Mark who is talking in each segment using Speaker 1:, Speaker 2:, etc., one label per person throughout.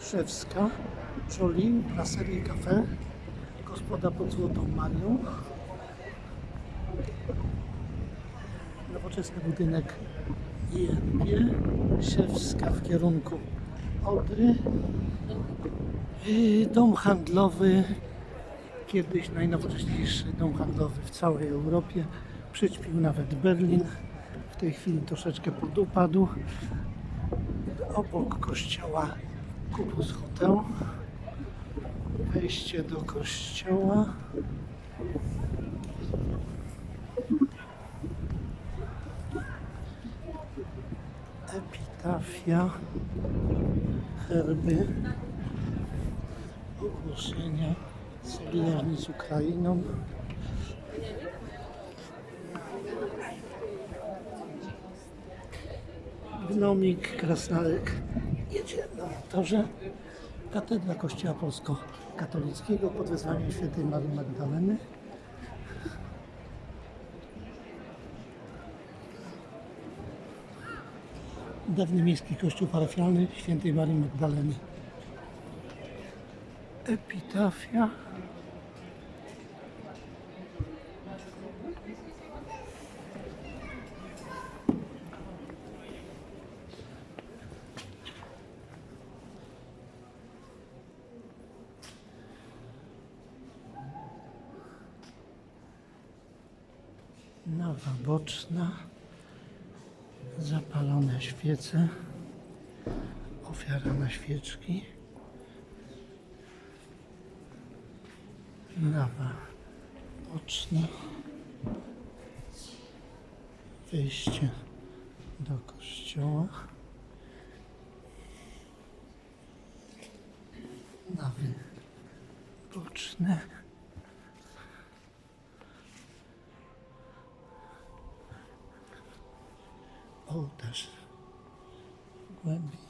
Speaker 1: Szewska, Jolie, Brasserie Cafe, gospoda pod Złotą Marią. Nowoczesny budynek ING, Szewska w kierunku Odry. Dom handlowy, kiedyś najnowocześniejszy dom handlowy w całej Europie. Przyćpił nawet Berlin. W tej chwili troszeczkę podupadł. Obok kościoła Kubus Hotel. Wejście do kościoła. Epitafia, herby, ogłoszenia, solidarni z Ukrainą. Gnomik, Krasnalek jedzie na motorze. Katedra Kościoła Polsko-Katolickiego pod wezwaniem świętej Marii Magdaleny. Dawny miejski kościół parafialny świętej Marii Magdaleny. Epitafia. Nawa boczna. Zapalone świece. Ofiara na świeczki. Nawa boczna. Wejście do kościoła. Nawy boczne. Ołtarz głębiej.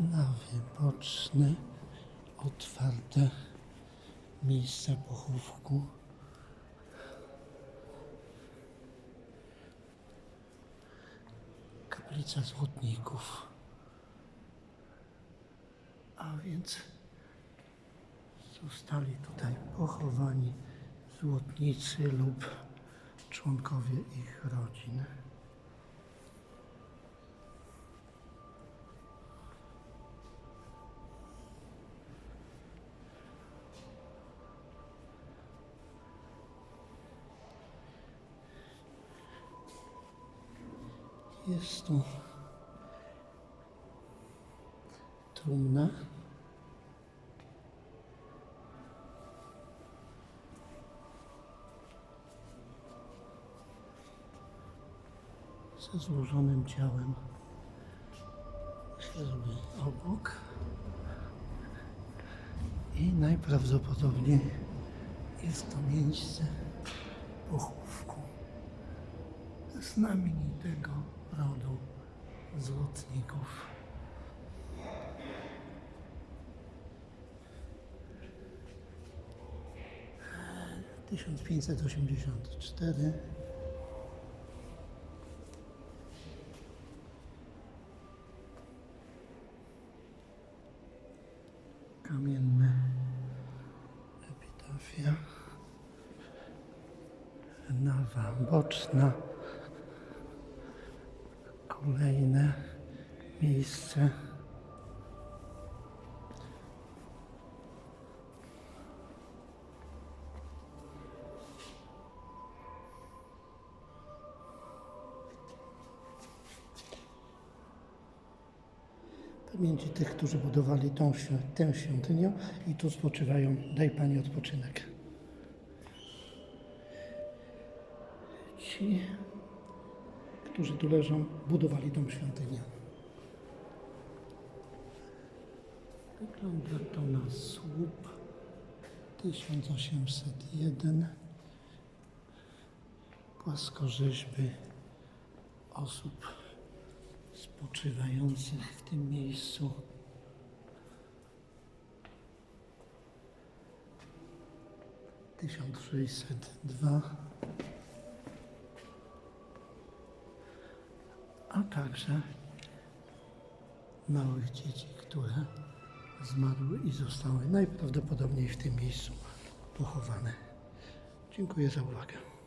Speaker 1: Nawy boczne, otwarte miejsca pochówku. Kaplica Złotników. A więc zostali tutaj pochowani złotnicy lub członkowie ich rodzin. Jest tu trumna. Ze złożonym ciałem. Herby obok. I najprawdopodobniej jest to miejsce pochówku. Znamienitego rodu złotników. Tysiąc pięćset osiemdziesiąt cztery kamienne epitafia. Nawa boczna. Kolejne miejsce. Pamięci tych, którzy budowali tą, tę świątynię i tu spoczywają. Daj Pani odpoczynek. Ci, którzy tu leżą, budowali tą świątynię. Wygląda to na słup 1801 płaskorzeźby osób spoczywających w tym miejscu. Tysiąc sześćset dwa, a także małych dzieci, które zmarły i zostały najprawdopodobniej w tym miejscu pochowane. Dziękuję za uwagę.